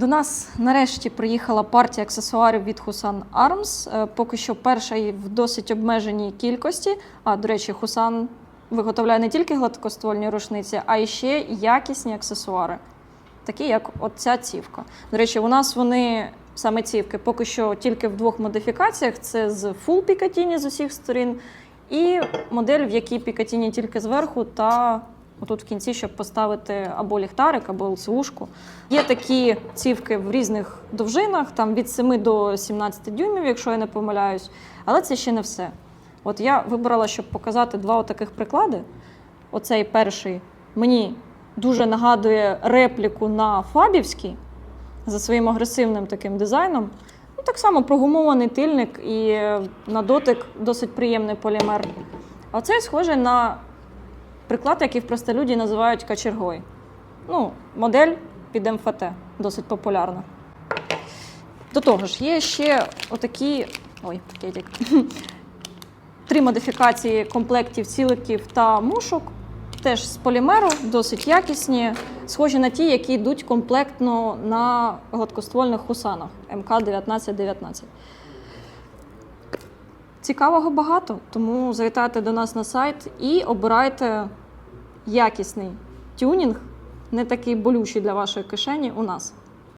До нас нарешті приїхала партія аксесуарів від Husan Arms. Е, Поки що перша і в досить обмеженій кількості. А до речі, Husan виготовляє не тільки гладкоствольні рушниці, а й ще якісні аксесуари, такі як от ця цівка. До речі, у нас вони саме цівки поки що тільки в двох модифікаціях: це з full пікатіні з усіх сторін, і модель, в якій пікатіні тільки зверху, та отут в кінці, щоб поставити або ліхтарик, або ЛЦУшку. Є такі цівки в різних довжинах, там від 7 до 17 дюймів, якщо я не помиляюсь. Але це ще не все. От я вибрала, щоб показати два таких приклади. Оцей перший мені дуже нагадує репліку на Фабівській за своїм агресивним таким дизайном. Ну, так само прогумований тильник і е, на дотик досить приємний полімер. А оцей схожий на приклад, який в простолюді називають качергой. Ну, модель під МФТ, досить популярна. До того ж, є ще отакі. Ой, пакетик. Три модифікації комплектів ціликів та мушок. Теж з полімеру, досить якісні, схожі на ті, які йдуть комплектно на гладкоствольних хусанах МК-1919. Цікавого багато, тому завітайте до нас на сайт і обирайте якісний тюнінг, не такий болючий для вашої кишені у нас.